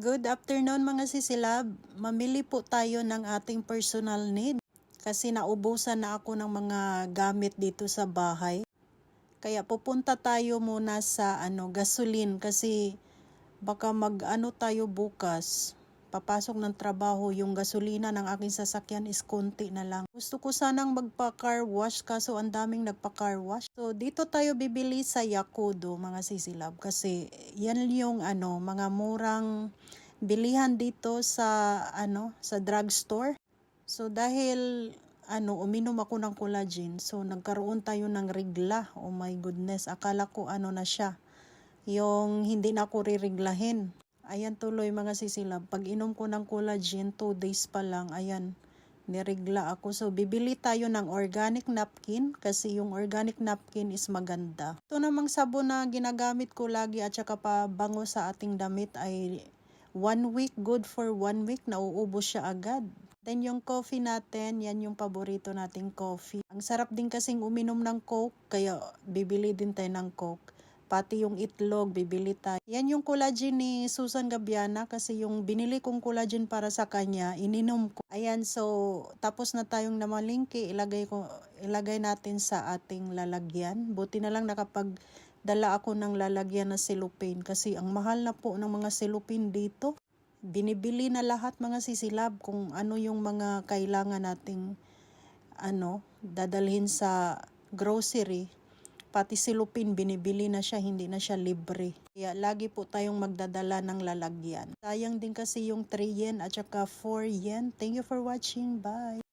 Good afternoon mga sisilab. Mamili po tayo ng ating personal need kasi naubusan na ako ng mga gamit dito sa bahay. Kaya pupunta tayo muna sa ano gasoline kasi baka mag ano tayo bukas. Papasok ng trabaho, yung gasolina ng aking sasakyan is konti na lang. Gusto ko sanang magpa car wash kaso ang daming nagpa car wash. So dito tayo bibili sa Yakudo mga sisilab kasi yan yung ano mga murang bilihan dito sa ano sa drugstore. So dahil ano uminom ako ng collagen so nagkaroon tayo ng regla. Oh my goodness, akala ko ano na siya. Yung hindi na ako ririglahin. Ayan tuloy mga sisilab. Pag inom ko ng collagen, 2 days pa lang, ayan, nirigla ako. So, bibili tayo ng organic napkin kasi yung organic napkin is maganda. Ito namang sabon na ginagamit ko lagi at saka pa bango sa ating damit ay one week, good for one week, nauubos siya agad. Then yung coffee natin, yan yung paborito nating coffee. Ang sarap din kasing uminom ng coke, kaya bibili din tayo ng coke pati yung itlog, bibili tayo. Yan yung collagen ni Susan Gabiana kasi yung binili kong collagen para sa kanya, ininom ko. Ayan, so tapos na tayong namalingki, ilagay, ko, ilagay natin sa ating lalagyan. Buti na lang nakapag dala ako ng lalagyan na cellophane kasi ang mahal na po ng mga cellophane dito. Binibili na lahat mga sisilab kung ano yung mga kailangan nating ano, dadalhin sa grocery pati silupin binibili na siya, hindi na siya libre. Kaya lagi po tayong magdadala ng lalagyan. Sayang din kasi yung 3 yen at saka 4 yen. Thank you for watching. Bye!